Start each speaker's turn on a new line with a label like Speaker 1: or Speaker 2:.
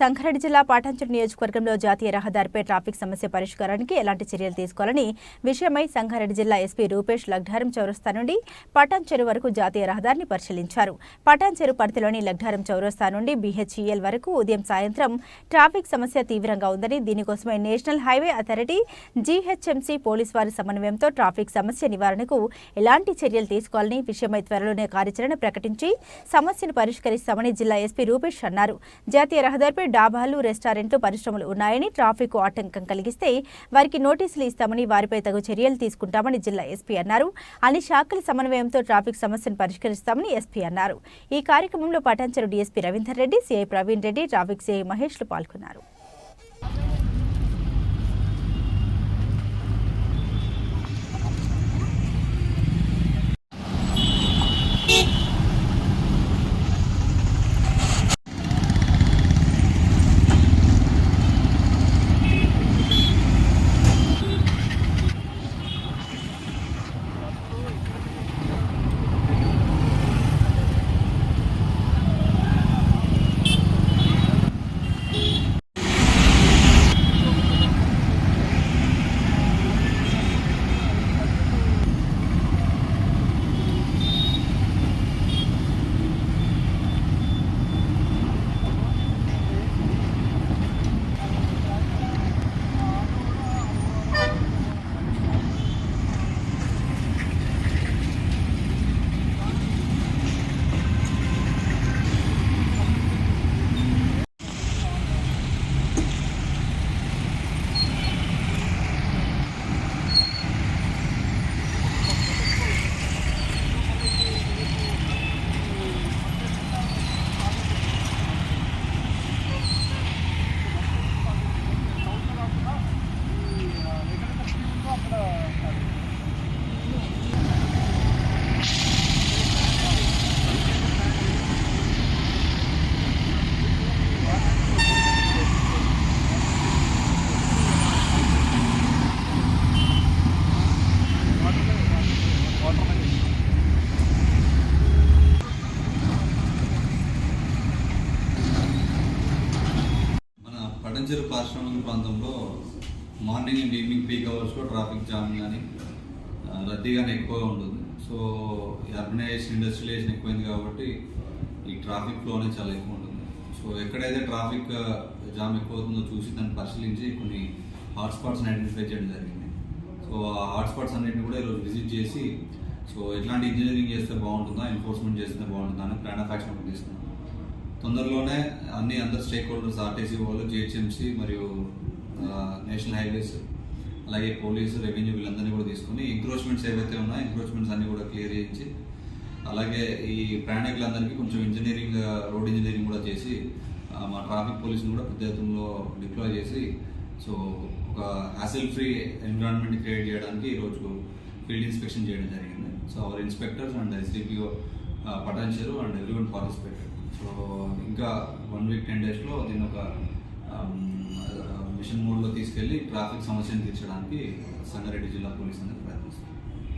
Speaker 1: సంగారెడ్డి జిల్లా పాటంచెరు నియోజకవర్గంలో జాతీయ రహదారిపై ట్రాఫిక్ సమస్య పరిష్కారానికి ఎలాంటి చర్యలు తీసుకోవాలని విషయమై సంగారెడ్డి జిల్లా ఎస్పీ రూపేష్ లగ్ధారం చౌరస్తా నుండి పటాన్చెరు వరకు జాతీయ రహదారిని పరిశీలించారు. పటాన్చెరు పరిధిలోని లగ్డారం చౌరస్తా నుండి బీహెచ్ఈఎల్ వరకు ఉదయం సాయంత్రం ట్రాఫిక్ సమస్య తీవ్రంగా ఉందని దీనికోసమే national highway authority GHMC police వారి సమన్వయంతో ట్రాఫిక్ సమస్య నివారణకు ఎలాంటి చర్యలు తీసుకోవాలని విషయమై త్వరలోనే కార్యాచరణ ప్రకటించి సమస్యను పరిష్కరిస్తామని జిల్లా ఎస్పీ రూపేష్ అన్నారు. జాతీయ రహదారిపై డాబాలు రెస్టారెంట్లు పరిశ్రమలు ఉన్నాయని ట్రాఫిక్ ఆటంకం కలిగిస్తే వారికి నోటీసులు ఇస్తామని వారిపై తగు చర్యలు తీసుకుంటామని జిల్లా ఎస్పీ అన్నారు. అన్ని శాఖల సమన్వయంతో ట్రాఫిక్ సమస్యను పరిష్కరిస్తామని ఎస్పీ అన్నారు. ఈ కార్యక్రమంలో Patancheru DSP Ravinder Reddy CI Praveen Reddy traffic CI మహేష్లు పాల్గొన్నారు.
Speaker 2: మన పటంచెరు పారిశ్రామిక ప్రాంతంలో మార్నింగ్ అండ్ ఈవినింగ్ పీక్ అవర్స్లో ట్రాఫిక్ జామ్ కానీ రద్దీ కానీ ఎక్కువగా ఉంటుంది. సో అర్బనైజేషన్ ఇండస్ట్రియలైజేషన్ ఎక్కువైంది కాబట్టి ఈ ట్రాఫిక్ ఫ్లో అనేది చాలా ఎక్కువ ఉంటుంది. సో ఎక్కడైతే ట్రాఫిక్ జామ్ ఎక్కువ అవుతుందో చూసి దాన్ని పరిశీలించి కొన్ని హాట్స్పాట్స్ని ఐడెంటిఫై చేయడం జరిగింది. సో ఆ హాట్స్పాట్స్ అన్నింటిని కూడా ఈరోజు విజిట్ చేసి సో ఎట్లాంటి ఇంజనీరింగ్ చేస్తే బాగుంటుందా ఎన్ఫోర్స్మెంట్ చేస్తే బాగుంటుందా అని ప్లాన్ ఆఫ్ యాక్షన్ తీసుకున్నాం. తొందరలోనే అన్ని అందరు స్టేక్ హోల్డర్స్ ఆర్టీసీ వాళ్ళు జిహెచ్ఎంసీ మరియు నేషనల్ హైవేస్ అలాగే పోలీసు రెవెన్యూ వీళ్ళందరినీ కూడా తీసుకొని ఎంక్రోచ్మెంట్స్ ఏవైతే ఉన్నాయో ఎంక్రోచ్మెంట్స్ అన్ని కూడా క్లియర్ చేయించి అలాగే ఈ ప్రయాణికులందరికీ కొంచెం ఇంజనీరింగ్ రోడ్ ఇంజనీరింగ్ కూడా చేసి మా ట్రాఫిక్ పోలీసుని కూడా పెద్ద ఎత్తులో డిప్లాయ్ చేసి సో ఒక హ్యాసిల్ ఫ్రీ ఎన్విరాన్మెంట్ క్రియేట్ చేయడానికి ఈరోజు ఫీల్డ్ ఇన్స్పెక్షన్ చేయడం జరిగింది. So our inspectors and SDPO Patancheru and everyone participated so ఇంకా వన్ వీక్ టెన్ డేస్లో దీన్ని ఒక um, uh, మిషన్ మోడ్లో తీసుకెళ్ళి ట్రాఫిక్ సమస్యను తీర్చడానికి సంగారెడ్డి జిల్లా పోలీస్ అనేది ప్రయత్నిస్తుంది